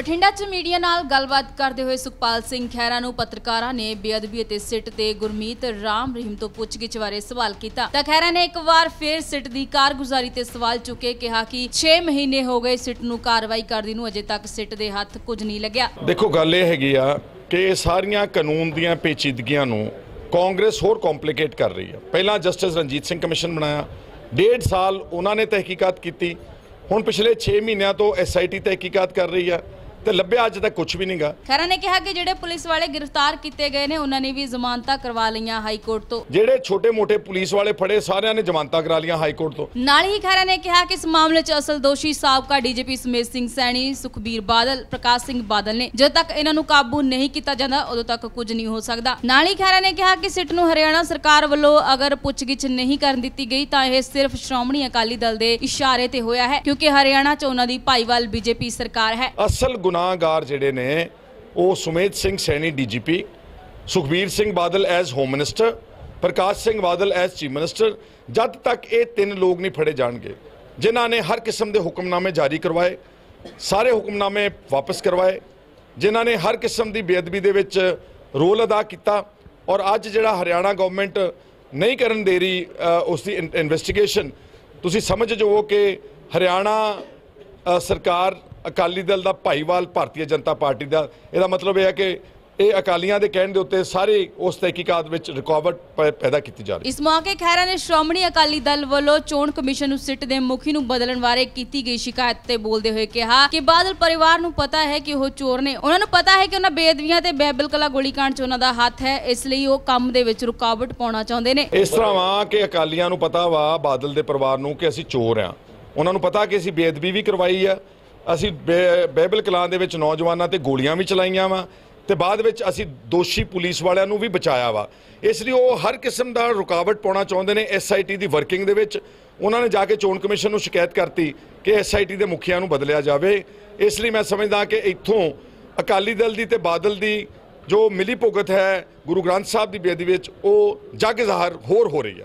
ਬਠਿੰਡਾ 'ਚ ਮੀਡੀਆ ਨਾਲ ਗੱਲਬਾਤ ਕਰਦੇ ਹੋਏ ਸੁਖਪਾਲ ਸਿੰਘ ਖਹਿਰਾ ਨੂੰ ਪੱਤਰਕਾਰਾਂ ਨੇ ਬੇਅਦਬੀ ਅਤੇ ਸਿੱਟ ਤੇ ਗੁਰਮੀਤ ਰਾਮ ਰਹੀਮ ਤੋਂ ਪੁੱਛਗਿੱਛ ਬਾਰੇ ਸਵਾਲ ਕੀਤਾ। ਤਾਂ ਖਹਿਰਾ ਨੇ ਇੱਕ ਵਾਰ ਫੇਰ ਸਿੱਟ ਦੀ ਕਾਰਗੁਜ਼ਾਰੀ ਤੇ ਸਵਾਲ ਚੁੱਕੇ, ਕਿਹਾ ਕਿ 6 ਮਹੀਨੇ ਹੋ ਗਏ ਸਿੱਟ ਨੂੰ ਕਾਰਵਾਈ ਕਰਦੀ ਨੂੰ, ਅਜੇ ਤੱਕ ਸਿੱਟ ਦੇ ਹੱਥ ਕੁਝ ਨਹੀਂ ਲੱਗਿਆ। ਦੇਖੋ, ਗੱਲ ਇਹ ਹੈਗੀ ਆ ਕਿ ਸਾਰੀਆਂ ਕਾਨੂੰਨ ਦੀਆਂ ਪੇਚੀਦਗੀਆਂ ਨੂੰ ਕਾਂਗਰਸ ਹੋਰ ਕੰਪਲਿਕੇਟ ਕਰ ਰਹੀ ਆ। ਪਹਿਲਾਂ ਜਸਟਿਸ ਰਣਜੀਤ ਸਿੰਘ ਕਮਿਸ਼ਨ ਬਣਾਇਆ, ਡੇਢ ਸਾਲ ਉਹਨਾਂ ਨੇ ਤਹਿਕੀਕਾਤ ਕੀਤੀ। ਹੁਣ ਪਿਛਲੇ 6 ਮਹੀਨਿਆਂ ਤੋਂ ਐਸਆਈਟੀ ਤਹਿਕੀਕਾਤ ਕਰ ਰਹੀ ਆ। ਤੇ ਲੱਭਿਆ ਅੱਜ ਤੱਕ ਕੁਝ ਵੀ ਨਹੀਂਗਾ ਖਹਿਰਾ ਨੇ ਕਿਹਾ ਕਿ ਜਿਹੜੇ ਪੁਲਿਸ ਵਾਲੇ ਗ੍ਰਿਫਤਾਰ ਕੀਤੇ ਗਏ ਨੇ ਉਹਨਾਂ ਨੇ ਵੀ ਜ਼ਮਾਨਤਾਂ ਕਰਵਾ ਲਈਆਂ ਹਾਈ ਕੋਰਟ ਤੋਂ। ਜਿਹੜੇ ਛੋਟੇ-ਮੋਟੇ ਪੁਲਿਸ ਵਾਲੇ ਫੜੇ ਸਾਰਿਆਂ ਨੇ ਜ਼ਮਾਨਤਾਂ ਕਰਾ ਲੀਆਂ ਹਾਈ ਕੋਰਟ ਤੋਂ। ਨਾਲ ਹੀ ਖਹਿਰਾ ਨੇ ਕਿਹਾ ਕਿ ਇਸ ਮਾਮਲੇ 'ਚ ਅਸਲ ਦੋਸ਼ੀ ਸਾਬਕਾ ਡੀਜੀਪੀ ਸਮੇਤ ਸਿੰਘ ਸੈਣੀ ਸੁਖਬੀਰ ਬਾਦਲ ਪ੍ਰਕਾਸ਼ ਸਿੰਘ ਬਾਦਲ ਨੇ। ਜਦੋਂ ਤੱਕ ਇਹਨਾਂ ਨੂੰ ਕਾਬੂ ਨਹੀਂ ਕੀਤਾ ਜਾਂਦਾ ਉਦੋਂ ਤੱਕ ਕੁਝ ਨਹੀਂ ਹੋ ਸਕਦਾ। ਨਾਲ ਹੀ ਖਹਿਰਾ ਨੇ ਕਿਹਾ ਕਿ ਸਿੱਟ ਨੂੰ ਹਰਿਆਣਾ ਸਰਕਾਰ ਵੱਲੋਂ ਅਗਰ ਪੁੱਛਗਿੱਛ ਨਹੀਂ ਕਰਨ ਦਿੱਤੀ ਗਈ ਤਾਂ ਇਹ ਸਿਰਫ ਸ਼੍ਰੋਮਣੀ ਅਕਾਲੀ ਦਲ ਦੇ ਇਸ਼ਾਰੇ ਤੇ ਹੋਇਆ ਹੈ ਕਿਉਂਕਿ ਹਰਿਆਣਾ 'ਚ ਉਹਨਾਂ ਦੀ ਭਾਈਵਾਲ ਬੀਜੇਪੀ ਸਰਕਾਰ ਹੈ। ਅਸਲ ਗੁਨਾਹਗਾਰ ਜਿਹੜੇ ਨੇ ਉਹ Sumedh Singh Saini DGP Sukhbir Singh Badal as home minister Parkash Singh Badal as chief minister ਜਦ ਤੱਕ ਇਹ ਤਿੰਨ ਲੋਕ ਨਹੀਂ ਫੜੇ ਜਾਣਗੇ ਜਿਨ੍ਹਾਂ ਨੇ ਹਰ ਕਿਸਮ ਦੇ ਹੁਕਮਨਾਮੇ ਜਾਰੀ ਕਰਵਾਏ ਸਾਰੇ ਹੁਕਮਨਾਮੇ ਵਾਪਸ ਕਰਵਾਏ ਜਿਨ੍ਹਾਂ ਨੇ ਹਰ ਕਿਸਮ ਦੀ ਬੇਅਦਬੀ ਦੇ ਵਿੱਚ ਰੋਲ ਅਦਾ ਕੀਤਾ ਔਰ ਅੱਜ ਜਿਹੜਾ ਹਰਿਆਣਾ ਗਵਰਨਮੈਂਟ ਨਹੀਂ ਕਰਨ ਦੇ ਰਹੀ ਅ, ਉਸ ਦੀ ਇਨਵੈਸਟੀਗੇਸ਼ਨ ਤੁਸੀਂ ਸਮਝ ਜਾਓ ਕਿ ਹਰਿਆਣਾ ਸਰਕਾਰ ਅਕਾਲੀ ਦਲ ਦਾ ਭਾਈਵਾਲ ਭਾਰਤੀ ਜਨਤਾ ਪਾਰਟੀ ਦਾ। ਇਹਦਾ ਮਤਲਬ ਇਹ ਹੈ ਕਿ ਇਹ ਅਕਾਲੀਆਂ ਦੇ ਕਹਿਣ ਦੇ ਉੱਤੇ ਸਾਰੇ ਉਸ ਤਹਿਕੀਕਾਤ ਵਿੱਚ ਰੁਕਾਵਟ ਪੈਦਾ ਕੀਤੀ ਜਾ ਰਹੀ ਇਸ ਮੌਕੇ ਖਹਿਰਾ ਨੇ ਸ਼੍ਰੋਮਣੀ ਅਕਾਲੀ ਦਲ ਵੱਲੋਂ ਚੋਣ ਕਮਿਸ਼ਨ ਨੂੰ ਸਿੱਟ ਦੇ ਮੁਖੀ ਨੂੰ ਬਦਲਣ ਬਾਰੇ ਕੀਤੀ ਗਈ ਸ਼ਿਕਾਇਤ ਤੇ ਬੋਲਦੇ ਹੋਏ ਕਿਹਾ ਕਿ ਬਾਦਲ ਪਰਿਵਾਰ ਨੂੰ ਪਤਾ ਹੈ ਕਿ ਉਹ ਚੋਰ ਨੇ। ਉਹਨਾਂ ਨੂੰ ਪਤਾ ਹੈ ਕਿ ਉਹਨਾਂ ਬੇਅਦਬੀਆਂ ਤੇ ਬੈਬਲ ਕਲਾ ਗੋਲੀकांड 'ਚ ਉਹਨਾਂ ਦਾ ਹੱਥ ਹੈ। ਇਸ ਲਈ ਉਹ ਕੰਮ ਦੇ ਵਿੱਚ ਰੁਕਾਵਟ ਪਾਉਣਾ ਚਾਹੁੰਦੇ ਨੇ। ਇਸ ਤਰ੍ਹਾਂ ਵਾ ਕਿ ਅਕਾਲੀਆਂ ਨੂੰ ਪਤਾ ਵਾ ਬਾਦਲ ਦੇ ਪਰਿਵਾਰ ਨੂੰ ਕਿ ਅਸੀਂ ਚੋਰ ਆ ਉਹਨਾਂ ਨੂੰ ਪਤਾ ਕਿ ਅਸੀਂ ਬੇਅਦਬੀ ਵੀ ਕਰਵਾਈ ਆ। ਅਸੀਂ ਬੇ- ਬਾਈਬਲ ਕਲਾਂ ਦੇ ਵਿੱਚ ਨੌਜਵਾਨਾਂ ਤੇ ਗੋਲੀਆਂ ਵੀ ਚਲਾਈਆਂ ਵਾ ਤੇ ਬਾਅਦ ਵਿੱਚ ਅਸੀਂ ਦੋਸ਼ੀ ਪੁਲਿਸ ਵਾਲਿਆਂ ਨੂੰ ਵੀ ਬਚਾਇਆ ਵਾ। ਇਸ ਲਈ ਉਹ ਹਰ ਕਿਸਮ ਦਾ ਰੁਕਾਵਟ ਪਾਉਣਾ ਚਾਹੁੰਦੇ ਨੇ ਐਸਆਈਟੀ ਦੀ ਵਰਕਿੰਗ ਦੇ ਵਿੱਚ। ਉਹਨਾਂ ਨੇ ਜਾ ਕੇ ਚੋਣ ਕਮਿਸ਼ਨ ਨੂੰ ਸ਼ਿਕਾਇਤ ਕਰਤੀ ਕਿ ਐਸਆਈਟੀ ਦੇ ਮੁਖੀਆਂ ਨੂੰ ਬਦਲਿਆ ਜਾਵੇ। ਇਸ ਲਈ ਮੈਂ ਸਮਝਦਾ ਕਿ ਇੱਥੋਂ ਅਕਾਲੀ ਦਲ ਦੀ ਤੇ ਬਾਦਲ ਦੀ ਜੋ ਮਿਲੀ ਭੁਗਤ ਹੈ ਗੁਰੂ ਗ੍ਰੰਥ ਸਾਹਿਬ ਦੀ ਬੇਅਦਬੀ ਵਿੱਚ ਉਹ ਜਗ ਜ਼ਾਹਰ ਹੋਰ ਹੋ ਰਹੀ ਹੈ।